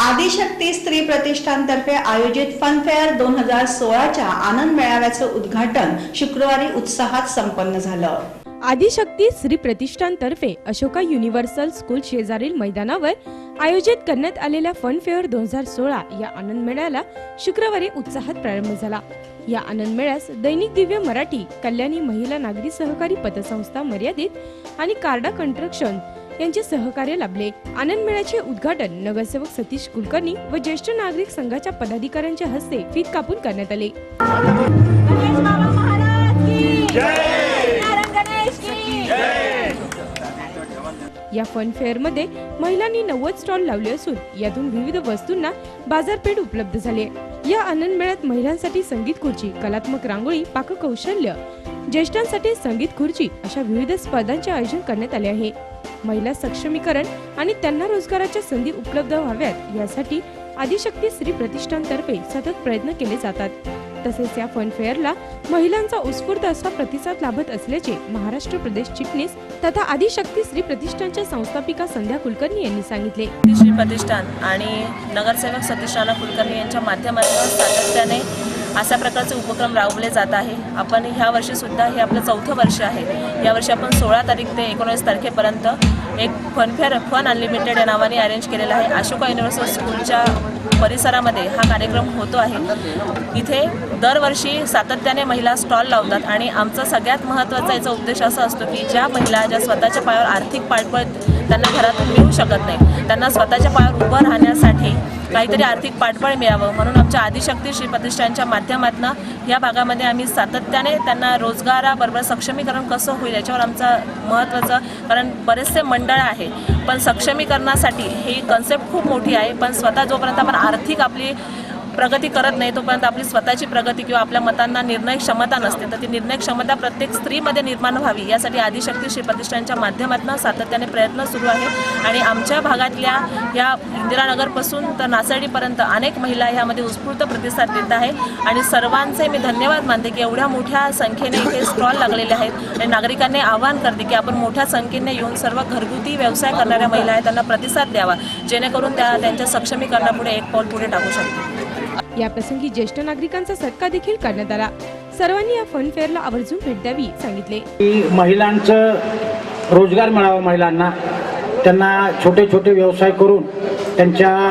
आदिशक्ती स्त्री प्रतिष्ठानतर्फे आयोजित फनफेअर दोन हजार सोळाच्या आनंद मेळाव्याचं उद्घाटन शुक्रवारी उत्साहात संपन्न झालं. आदिशक्ती श्री प्रतिष्ठानतर्फे अशोका युनिव्हर्सल स्कूल शेजारील मैदानावर आयोजित करण्यात आलेल्या फन फेअर दोन हजार सोळा या आनंद मेळ्याला शुक्रवारी उत्साहात प्रारंभ झाला. या आनंद मेळ्यास दैनिक दिव्य मराठी कल्याणी महिला नागरी सहकारी पतसंस्था मर्यादित आणि कार्डा कंस्ट्रक्शन यांचे सहकार्य लाभले आनंद मेळ्याचे उद्घाटन नगरसेवक सतीश कुलकर्णी व ज्येष्ठ नागरिक संघाच्या पदाधिकाऱ्यांच्या हस्ते फीत कापून करण्यात आले या फन फेअरमध्ये महिलांनी नव्वद स्टॉल लावले असून यातून विविध वस्तूंना बाजारपेठ उपलब्ध झाली आहे. या आनंद मेळ्यात महिलांसाठी संगीत खुर्ची कलात्मक रांगोळी पाककौशल्य ज्येष्ठांसाठी संगीत खुर्ची अशा विविध स्पर्धांचे आयोजन करण्यात आले आहे. महिला सक्षमीकरण आणि त्यांना रोजगाराच्या संधी उपलब्ध व्हाव्यात यासाठी आदिशक्ती स्त्री प्रतिष्ठानतर्फे सतत प्रयत्न केले जातात. तसेच या फन फेअरला महिलांचा उत्स्फूर्त असा प्रतिसाद लाभत असल्याचे महाराष्ट्र प्रदेश चिटणीस तथा आदिशक्ती स्त्री प्रतिष्ठानच्या संस्थापिका संध्या कुलकर्णी यांनी सांगितले. श्री प्रतिष्ठान आणि नगरसेवक सतीश राणा कुलकर्णी यांच्या माध्यमातून सातत्याने अशा प्रकारचे उपक्रम राबवले जात आहे. आपण ह्या वर्षीसुद्धा हे आपलं चौथं वर्ष आहे. यावर्षी आपण सोळा तारीख ते एकोणीस तारखेपर्यंत एक फनफेअर फन अनलिमिटेड या नावाने अरेंज केलेलं आहे. अशोका युनिव्हर्सिटी स्कूलच्या परिसरामध्ये हा कार्यक्रम होतो आहे. इथे दरवर्षी सातत्याने महिला स्टॉल लावतात आणि आमचा सगळ्यात महत्त्वाचा याचा उद्देश असा असतो की ज्या महिला ज्या स्वतःच्या पायावर आर्थिक पाठबळ त्यांना घरातून मिळू शकत नाही त्यांना स्वतःच्या पायावर उभं राहण्यासाठी काहीतरी आर्थिक पाठबळ मिळावं. म्हणून आमच्या आदिशक्ती श्री प्रतिष्ठानच्या माध्यमातून या भागामध्ये आम्ही सातत्याने त्यांना रोजगाराबरोबर सक्षमीकरण कसं होईल याच्यावर आमचा महत्त्वाचं कारण बरेचसे मंडळ मंडळ आहे. पण सक्षमीकरणासाठी ही कन्सेप्ट खूप मोठी आहे. पण स्वतः जोपर्यंत आपण आर्थिक आपली प्रगती करत नाही तोपर्यंत आपली स्वतःची प्रगती किंवा आपल्या मतांना निर्णय क्षमता नसते. तर ती निर्णय क्षमता प्रत्येक स्त्रीमध्ये निर्माण व्हावी यासाठी आदिशक्ती श्री प्रतिष्ठानच्या माध्यमातून सातत्याने प्रयत्न सुरू आहे. आणि आमच्या भागातल्या या इंदिरानगरपासून तर नासर्डीपर्यंत अनेक महिला ह्यामध्ये उत्स्फूर्त प्रतिसाद देत आहे आणि सर्वांचे मी धन्यवाद मानते की एवढ्या मोठ्या संख्येने इथे स्टॉल लागलेले आहेत. आणि नागरिकांनी आवाहन करते की आपण मोठ्या संख्येने येऊन सर्व घरगुती व्यवसाय करणाऱ्या महिला आहेत त्यांना प्रतिसाद द्यावा. जेणेकरून त्या त्यांच्या सक्षमीकरणापुढे एक पाऊल पुढे टाकू शकतो या प्रसंगी ज्येष्ठ नागरिकांचा सत्कार देखील करण्यात आला. सर्वांनी या फन फेअरला आवर्जून भेट द्यावी सांगितले. की महिलांचं रोजगार मिळावा महिलांना. त्यांना छोटे छोटे व्यवसाय करून त्यांच्या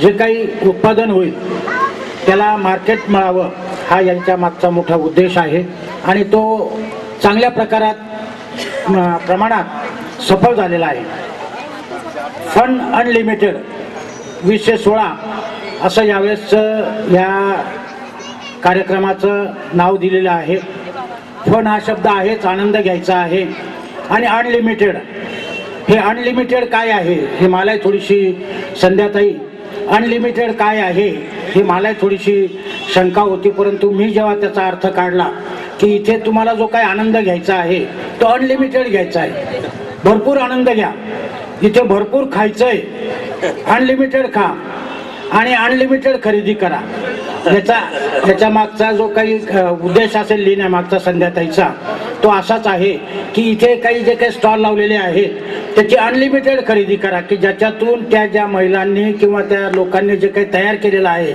जे काही उत्पादन होईल त्याला मार्केट मिळावं हा यांच्या मागचा मोठा उद्देश आहे. आणि तो चांगल्या प्रकारात प्रमाणात सफल झालेला आहे. फंड अनलिमिटेड वीसशे सोळा असं यावेळेसचं या कार्यक्रमाचं नाव दिलेलं आहे. फन हा शब्द आहेच आनंद घ्यायचा आहे. आणि अनलिमिटेड हे अनलिमिटेड काय आहे? हे मलाही थोडीशी संध्याताई अनलिमिटेड काय आहे? हे मलाही थोडीशी शंका होती परंतु मी जेव्हा त्याचा अर्थ काढला की इथे तुम्हाला जो काय आनंद घ्यायचा आहे तो अनलिमिटेड घ्यायचा आहे. भरपूर आनंद घ्या. इथे भरपूर खायचं आहे अनलिमिटेड खा. आणि अनलिमिटेड खरेदी करा. याचा त्याच्या मागचा जो काही उद्देश असेल लिहिण्यामागचा संध्याताईचा तो असाच आहे की इथे काही जे काही स्टॉल लावलेले आहेत त्याची अनलिमिटेड खरेदी करा की ज्याच्यातून त्या ज्या महिलांनी किंवा त्या लोकांनी जे काही तयार केलेलं आहे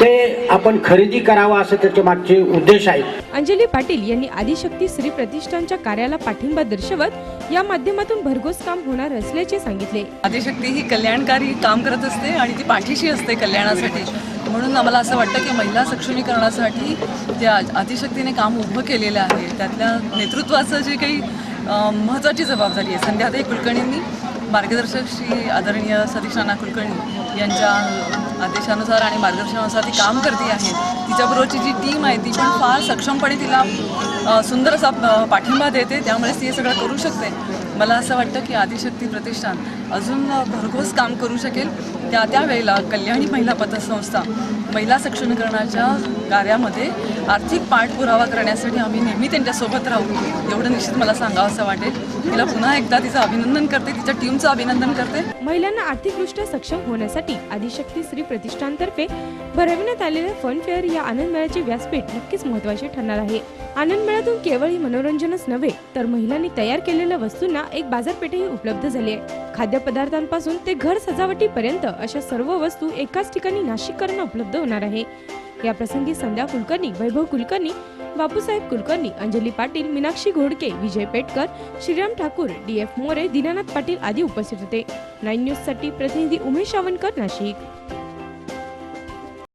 ते आपण खरेदी करावं असं त्याच्या मागचे उद्देश आहेत. अंजली पाटील यांनी आदिशक्ती स्त्री प्रतिष्ठानच्या कार्याला पाठिंबा दर्शवत या माध्यमातून भरघोस काम होणार असल्याचे सांगितले. आदिशक्ती ही कल्याणकारी काम करत असते आणि ती पाठीशी असते कल्याणासाठी. म्हणून आम्हाला असं वाटतं की महिला सक्षमीकरणासाठी जे आ- आदिशक्तीने काम उभं केलेलं आहे त्यातल्या नेतृत्वाचं जे काही महत्त्वाची जबाबदारी आहे. संध्याताई कुलकर्णींनी मार्गदर्शक श्री आदरणीय सतीश नाना कुलकर्णी यांच्या आदेशानुसार आणि मार्गदर्शनानुसार ती काम करते आहे. तिच्याबरोबरची जी टीम आहे ती पण फार सक्षमपणे तिला सुंदर असा पाठिंबा देते. त्यामुळेच ती हे सगळं करू शकते. मला असं वाटतं की आदिशक्ती प्रतिष्ठान अजून भरघोस काम करू शकेल. त्या त्यावेळेला कल्याणी महिला पतसंस्था महिला सक्षमीकरणाच्या कार्यामध्ये आर्थिक पाठपुरावा करण्यासाठी आम्ही नेहमी त्यांच्यासोबत राहू. एवढं निश्चित मला सांगावं असं वाटेल. तिला पुन्हा एकदा तिचं अभिनंदन करते तिच्या टीमचं अभिनंदन करते. महिलांना आर्थिकदृष्ट्या सक्षम होण्यासाठी आदिशक्ती स्त्री प्रतिष्ठानतर्फे भरविण्यात आलेल्या फन फेअर या आनंद मेळ्याचे व्यासपीठ नक्कीच महत्त्वाचे ठरणार आहे. आनंद मेळ्यातून केवळ ही मनोरंजनच नव्हे तर महिलांनी तयार केलेल्या वस्तूंना एक बाजारपेठही उपलब्ध झाली आहे. खाद्य पदार्थांपासून ते घर सजावटीपर्यंत अशा सर्व वस्तू एकाच ठिकाणी नाशिककरांना उपलब्ध होणार आहे. या प्रसंगी संध्या कुलकर्णी वैभव कुलकर्णी बापूसाहेब कुलकर्णी अंजली पाटील मीनाक्षी घोडके विजय पेटकर श्रीराम ठाकूर डी एफ मोरे दीनानाथ पाटील आदी उपस्थित होते. नाईन न्यूजसाठी प्रतिनिधी उमेश सावंतकर नाशिक.